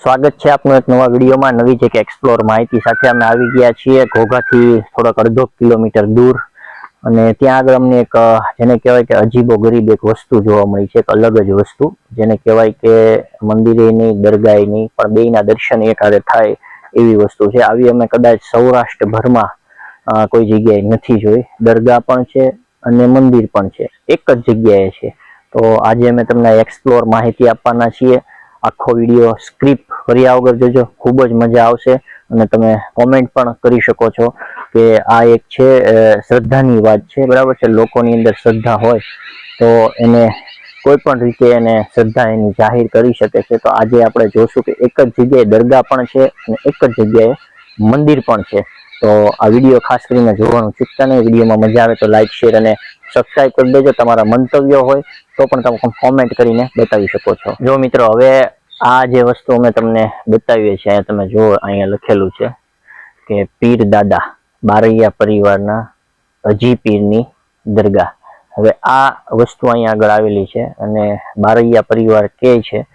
સ્વાગત છે આપનું એક નવા વિડીયોમાં. નવી જે એક્સપ્લોર માહિતી સાથે અમે આવી ગયા છીએ ઘોઘાથી થોડોક અડધો કિલોમીટર દૂર. અને ત્યાં આગળ અમને એક જેને કહેવાય કે અજીબો ગરીબ એક વસ્તુ જોવા મળી છે, એક અલગ જ વસ્તુ. જેને કહેવાય કે મંદિરે નહીં દરગાહે નહીં પણ બેયના દર્શન એકારે થાય એવી વસ્તુ છે. આવી અમે કદાચ સૌરાષ્ટ્રભરમાં કોઈ જગ્યાએ નથી જોઈ. દરગાહ પણ છે અને મંદિર પણ છે. એક જ જગ્યાએ છે. તો આજે અમે તમને એક્સપ્લોર માહિતી આપવાના છીએ. આખો વીડિયો સ્ક્રિપ્ટ કર્યા વગર જોજો. ખૂબ જ મજા આવશે અને તમે કોમેન્ટ પણ કરી શકો છો કે આ એક છે શ્રદ્ધાની વાત છે. બરાબર છે? લોકોની અંદર શ્રદ્ધા હોય તો એને કોઈ પણ રીતે એને શ્રદ્ધા એની જાહેર કરી શકે છે. તો આજે આપણે જોશું કે એક જ જગ્યાએ દરગાહ પણ છે અને એક જ જગ્યાએ મંદિર પણ છે. તો આ વીડિયો ખાસ કરીને જોવાનું ચૂકતા નહીં. વિડીયોમાં મજા આવે તો લાઇક શેર અને સબસ્ક્રાઈબ કરી દેજો. તમારા મંતવ્યો હોય તો પણ તમે કોમેન્ટ કરીને બતાવી શકો છો. જો મિત્રો, હવે આ જે વસ્તુ અમે તમને બતાવીએ છીએ, અહીંયા તમે જુઓ, અહીંયા લખેલું છે કે પીર દાદા બારૈયા પરિવારના અજી પીરની દરગાહ. હવે આ વસ્તુ અહીંયા આગળ આવેલી છે અને બારૈયા પરિવાર કે છે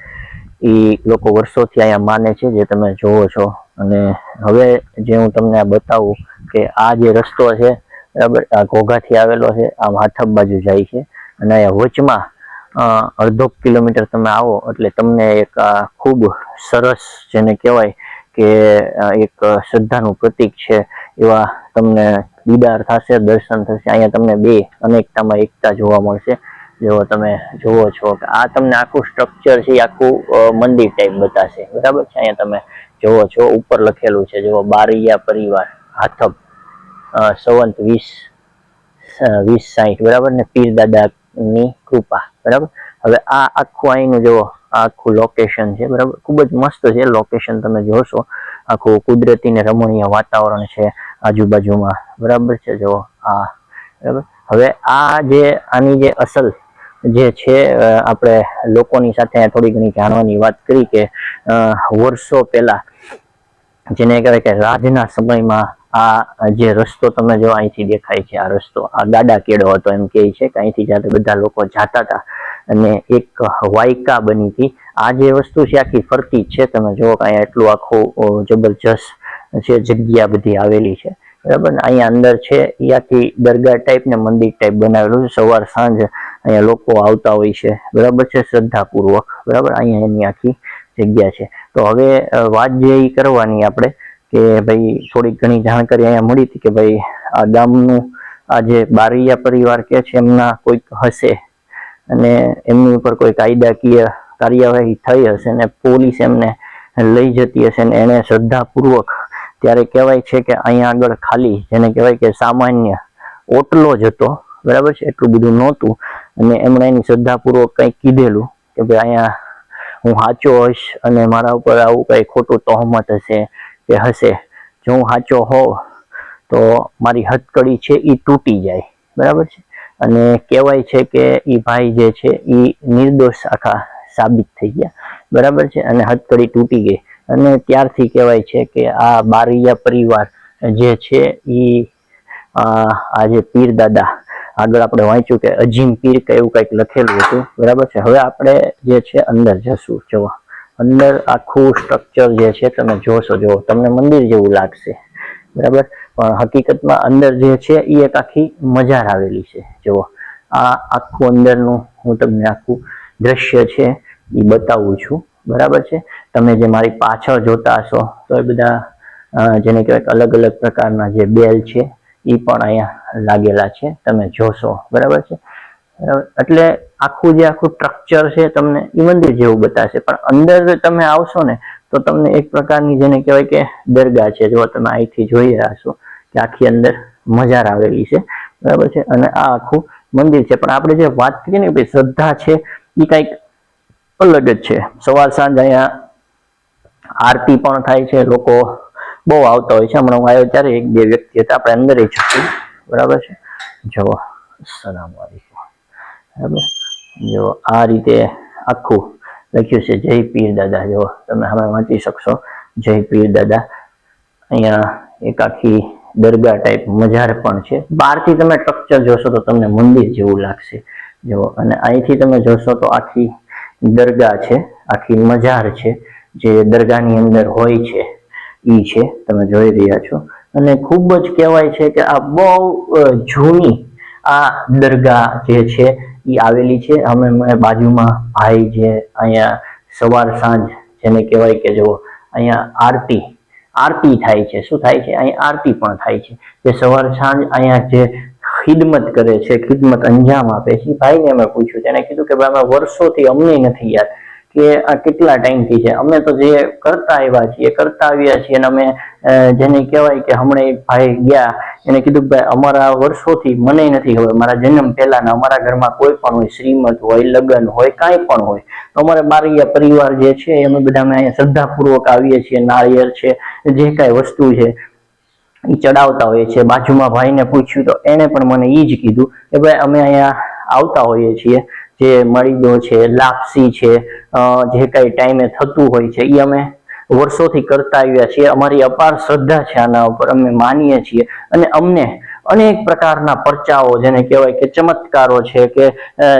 એ લોકો વર્ષોથી અહીંયા માને છે જે તમે જુઓ છો. અને હવે જે હું તમને બતાવું કે આ જે રસ્તો છે, બરાબર, આ ઘોઘાથી આવેલો છે આ માથબ બાજુ જાય છે. અને અહીંયા વચમાં અડધો કિલોમીટર તમે આવો એટલે તમને એક ખૂબ સરસ જેને કહેવાય કે એક શ્રદ્ધાનું પ્રતીક છે એવા તમને દીદાર થશે, દર્શન થશે. અહીંયા તમને બે અનેકતામાં એકતા જોવા મળશે. જેવો તમે જુઓ છો કે આ તમને આખું સ્ટ્રક્ચર છે આખું મંદિર ટાઈપ બતાશે. બરાબર છે? અહીંયા તમે જુઓ છો, ઉપર લખેલું છે, જુઓ, બારૈયા પરિવાર હાથબ સંવંત વીસ વીસ સાહીઠ બરાબર ને? પીર દાદાની કૃપા. બરાબર? હવે આ આખું અહીંનું જુઓ, આ આખું લોકેશન છે, બરાબર? ખૂબ જ મસ્ત છે લોકેશન તમે જોશો. આખું કુદરતી ને રમણીય વાતાવરણ છે આજુબાજુમાં. બરાબર છે? જુઓ, આ. બરાબર? હવે આ જે, આની જે અસલ જે છે આપણે લોકોની સાથે થોડી ઘણી જાણવાની વાત કરી કે વર્ષો પહેલા જેને કહેવાય કે રાજના સમયમાં આ જે રસ્તો તમે જો અહીંથી દેખાય છે, આ રસ્તો, આ ગાડા કેળો હતો, એમ કહે છે કે અહીંથી જાતે બધા લોકો જાતા હતા અને એક વાયકા બની હતી. આ જે વસ્તુ છે, આખી ફરતી છે. તમે જુઓ કે અહીંયા એટલું આખું જબરજસ્ત છે જગ્યા બધી આવેલી છે. બરાબર? ને અહીંયા અંદર છે, એ આખી દરગાહ ટાઈપ ને મંદિર ટાઈપ બનાવેલું છે. સવાર, સાંજ અહીંયા લોકો આવતા હોય છે. બરાબર છે? શ્રદ્ધાપૂર્વક. બરાબર? અહીંયા એની આખી જગ્યા છે. તો હવે વાત જે કરવાની આપણે કે ભાઈ થોડીક ઘણી જાણકારી અહીંયા મળી હતી કે ભાઈ આ ગામનું આ જે બારૈયા પરિવાર કે છે એમના કોઈક હશે અને એમની ઉપર કોઈ કાયદાકીય કાર્યવાહી થઈ હશે ને પોલીસ એમને લઈ જતી હશે ને એને શ્રદ્ધાપૂર્વક ત્યારે કહેવાય છે કે અહીંયા આગળ ખાલી જેને કહેવાય કે સામાન્ય ઓટલો જ હતો, બરાબર છે? એટલું બધું નહોતું અને એમણે એની શ્રદ્ધાપૂર્વક કંઈક કીધેલું કે ભાઈ અહીંયા હું સાચો હોઈશ અને મારા ઉપર આવું કંઈ ખોટું તહોમત હશે કે હશે. જો હું સાચો હોઉં, તો મારી હથકડી છે એ તૂટી જાય. બરાબર છે? અને કહેવાય છે કે એ ભાઈ જે છે એ નિર્દોષ આખા સાબિત થઈ ગયા. બરાબર છે? અને હથકડી તૂટી ગઈ. અને ત્યારથી કહેવાય છે કે આ બારૈયા પરિવાર જે છે એ આ જે પીર દાદા, આગળ આપણે વાંચ્યું કે અજીમ પીર કે એવું કંઈક લખેલું હતું. બરાબર છે? હવે આપણે જે છે અંદર જશું. જો અંદર આખું સ્ટ્રક્ચર જે છે તમે જોશો, જો તમને મંદિર જેવું લાગશે. બરાબર? પણ હકીકતમાં અંદર જે છે એ એક આખી મજાર આવેલી છે. જુઓ, આ આખું અંદરનું હું તમને આખું દ્રશ્ય છે એ બતાવું છું. બરાબર છે? તમે જે મારી પાછળ જોતા હશો તો એ બધા જેને કહેવાય અલગ અલગ પ્રકારના જે બેલ છે એ પણ અહીંયા લાગેલા છે. તમે જોશો. બરાબર છે? એટલે આખું જે આખું સ્ટ્રક્ચર છે તમને એ મંદિર જેવું બતાવશે પણ અંદર તમે આવશો ને, તો તમને એક પ્રકારની જેને કહેવાય કે દરગાહ છે. જો તમે અહીંથી જોઈ રહ્યા છો કે આખી અંદર મજાર આવેલી છે. બરાબર છે? અને આ આખું મંદિર છે. પણ આપણે જે વાત કરીએ ને ભાઈ શ્રદ્ધા છે, એ કંઈક અલગ જ છે. સવાર સાંજ અહીંયા આરતી પણ થાય છે. લોકો બહુ આવતા હોય છે. હમણાં હું આવ્યો ત્યારે એક બે વ્યક્તિ હતા. આપણે અંદર જશું. બરાબર છે? જવો સલામ વાલેકુમ. બરાબર જો આ રીતે આખું લખ્યું છે, જય પીર દાદા. જો તમે હવે વાંચી શકશો, જય પીર દાદા. અહીંયા એક આખી દરગાહ ટાઈપ મજાર પણ છે. બહારથી તમે સ્ટ્રક્ચર જોશો તો તમને મંદિર જેવું લાગશે. જો, અને અહીંથી તમે જોશો તો આખી દરગાહ છે, આખી મજાર છે, જે દરગાહની અંદર હોય છે, ઈ છે, તમે જોઈ રહ્યા છો. અને ખૂબ જ કહેવાય છે કે આ બહુ જૂની આ દરગાહ જે છે ઈ આવેલી છે. અમે અમે બાજુમાં ભાઈ જે અહીંયા સવાર સાંજ જેને કહેવાય કે જો અહીંયા આરતી આરતી થાય છે. શું થાય છે? અહીંયા આરતી પણ થાય છે. જે સવાર સાંજ અહીંયા જે ખિદમત કરે છે, ખિદમત અંજામ આપે છે ભાઈને અમે પૂછ્યું. તેને કીધું કે ભાઈ અમે વર્ષોથી અમને નથી યાદ. કે આ કેટલા ટાઈમથી છે? અમે તો જે કરતા આવ્યા છીએ, કરતા આવ્યા છીએ અને અમે જેને કહેવાય કે હમણાં એક ભાઈ ગયા, એને કીધું ભાઈ અમારા વર્ષોથી મને નથી ખબર, મારા જન્મ પહેલાના અમારા ઘરમાં કોઈ પણ હોય, શ્રીમત હોય, લગ્ન હોય, કાંઈ પણ હોય. તો અમારે બારીયા પરિવાર જે છે અમે બધા અમે અહીંયા શ્રદ્ધાપૂર્વક આવીએ છીએ, નાળિયેર છે, જે કાંઈ વસ્તુ છે એ ચડાવતા હોઈએ છીએ. બાજુમાં ભાઈને પૂછ્યું તો એને પણ મને એ જ કીધું કે ભાઈ અમે અહીંયા આવતા હોઈએ છીએ. જે મળીદો છે, લાપસી છે જે કાંઈ ટાઈમે થતું હોય છે એ અમે વર્ષોથી કરતા આવ્યા છીએ. અમારી અપાર શ્રદ્ધા છે આના ઉપર. અમે માનીએ છીએ. અને અમને અનેક પ્રકારના પરચાઓ, જેને કહેવાય કે ચમત્કારો છે, કે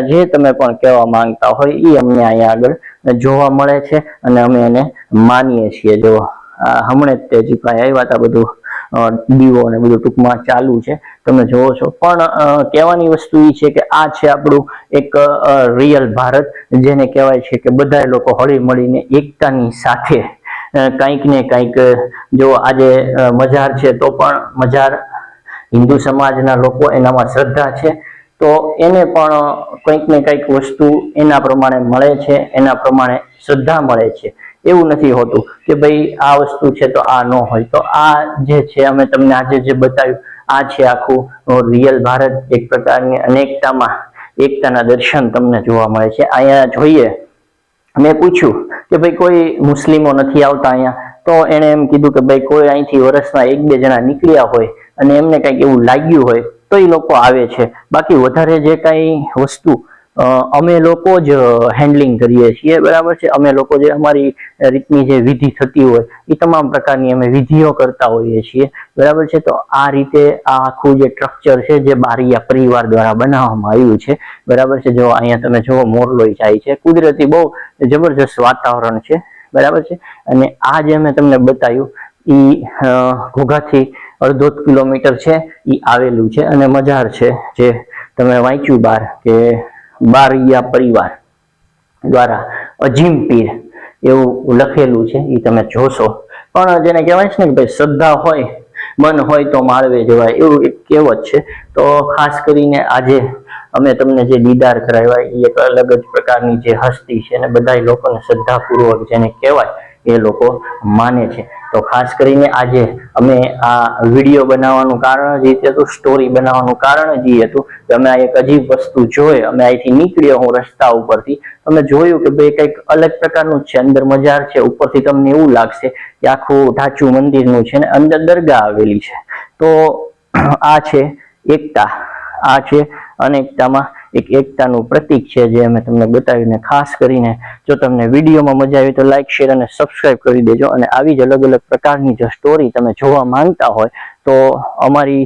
જે તમે પણ કહેવા માંગતા હોય એ અમને અહીંયા આગળ જોવા મળે છે અને અમે એને માનીએ છીએ. જો હમણાં જ તે જીપાઈ આવ્યા હતા બધું દીવો અને બધું ટૂંકમાં ચાલુ છે. તમે જોવો છો. પણ કહેવાની વસ્તુ એ છે કે આ છે આપણું એક રિયલ ભારત, જેને કહેવાય છે કે બધા લોકો હળી મળીને એકતાની સાથે કંઈક ને કંઈક, જો આજે મજાર છે તો પણ મજાર હિન્દુ સમાજના લોકો એનામાં શ્રદ્ધા છે. તો એને પણ કંઈક ને કંઈક વસ્તુ એના પ્રમાણે મળે છે, એના પ્રમાણે શ્રદ્ધા મળે છે. એવું નથી હોતું કે ભાઈ આ વસ્તુ છે તો આ ન હોય. તો આ જે છે, અમે તમને આજે જે બતાવ્યું, આ છે આખું રિયલ ભારત એક પ્રકારની અનેકતામાં એકતાના દર્શન તમને જોવા મળે છે. અહીંયા જોઈએ, મેં પૂછ્યું કે ભાઈ કોઈ મુસ્લિમો નથી આવતા અહીંયા? તો એણે એમ કીધું કે ભાઈ કોઈ અહીંથી વર્ષમાં એક બે જણા નીકળ્યા હોય અને એમને કંઈક એવું લાગ્યું હોય, તો એ લોકો આવે છે. બાકી વધારે જે કાંઈ વસ્તુ અમે લોકો જ હેન્ડલિંગ કરીએ છીએ. બરાબર છે? અમે લોકો જે અમારી રીતની જે વિધિ થતી હોય, એ તમામ પ્રકારની અમે વિધિઓ કરતા હોઈએ છીએ. બરાબર છે? તો આ રીતે આ આખું જે સ્ટ્રક્ચર છે, જે બારીયા પરિવાર દ્વારા બનાવવામાં આવ્યું છે, બરાબર છે? જો અહીંયા તમે જુઓ મોરલોઈ જાય છે. કુદરતી બહુ જબરજસ્ત વાતાવરણ છે, બરાબર છે? અને આ જે મેં તમને બતાવ્યું એ ઘોઘાથી અડધો કિલોમીટર છે એ આવેલું છે અને મજાર છે, જે તમે વાંચ્યું બાર કે બારિયા પરિવાર દ્વારા અજીમ પીર એવું લખેલું છે એ તમે જોશો. પણ જેને કહેવાય છે ને કે ભાઈ શ્રદ્ધા હોય, મન હોય તો માળવે જવાય, એવું એક કહેવત છે. તો ખાસ કરીને આજે અમે તમને જે દીદાર કરાવ્યા એ એક અલગ જ પ્રકારની જે હસ્તી છે અને બધા લોકોને શ્રદ્ધાપૂર્વક જેને કહેવાય, એ લોકો માને છે. તો ખાસ કરીને આજે અમે આ વીડિયો બનાવવાનું કારણ જ એ હતું સ્ટોરી બનાવવાનું કારણ જ એ હતું કે અમે આ એક અજીબ વસ્તુ જોઈ, અમે અહીંથી નીકળ્યો હું રસ્તા ઉપરથી. અમે જોયું કે ભાઈ કંઈક અલગ પ્રકારનું છે, અંદર મજાર છે, ઉપરથી તમને એવું લાગશે કે આખું ઢાંચું મંદિરનું છે ને અંદર દરગાહ આવેલી છે. તો આ છે એકતા, આ છે અનેકતામાં એક એકતાનું પ્રતીક છે જે અમે તમને બતાવીને ખાસ કરીને જો તમને વિડીયોમાં મજા આવી તો લાઇક શેર અને સબસ્ક્રાઇબ કરી દેજો. અને આવી જ અલગ અલગ પ્રકારની જો સ્ટોરી તમે જોવા માંગતા હોય તો અમારી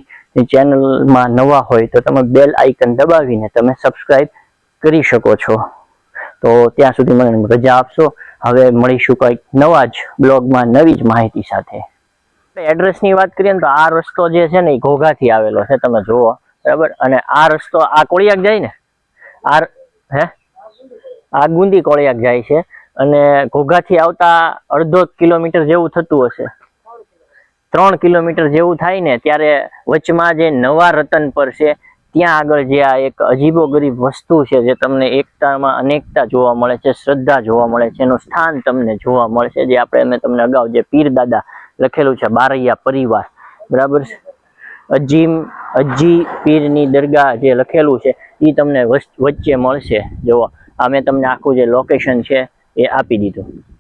ચેનલમાં નવા હોય તો તમે બેલ આઇકન દબાવીને તમે સબસ્ક્રાઇબ કરી શકો છો. તો ત્યાં સુધી મને રજા આપશો. હવે મળીશું કંઈક નવા જ બ્લોગમાં નવી જ માહિતી સાથે. એડ્રેસની વાત કરીએ ને તો આ રસ્તો જે છે ને એ ઘોઘાથી આવેલો છે. તમે જુઓ. બરાબર? અને આ રસ્તો આ કોળિયાક જાય ને? આ હે? આ ગુંદી કોળિયાક જાય છે. અને ઘોઘાથી આવતા અડધો કિલોમીટર જેવું થતું હશે. ત્રણ કિલોમીટર જેવું થાય ને, ત્યારે વચમાં જે નવા રતન પર છે, ત્યાં આગળ જે આ એક અજીબો ગરીબ વસ્તુ છે જે તમને એકતામાં અનેકતા જોવા મળે છે, શ્રદ્ધા જોવા મળે છે, એનું સ્થાન તમને જોવા મળશે, જે આપણે મેં તમને અગાઉ જે પીર દાદા લખેલું છે, બારૈયા પરિવાર. બરાબર? છે અજીમ, અજી પીરની દરગાહ જે લખેલું છે એ તમને વચ- વચ્ચે મળશે. જુઓ, આ મેં તમને આખું જે લોકેશન છે, એ આપી દીધું.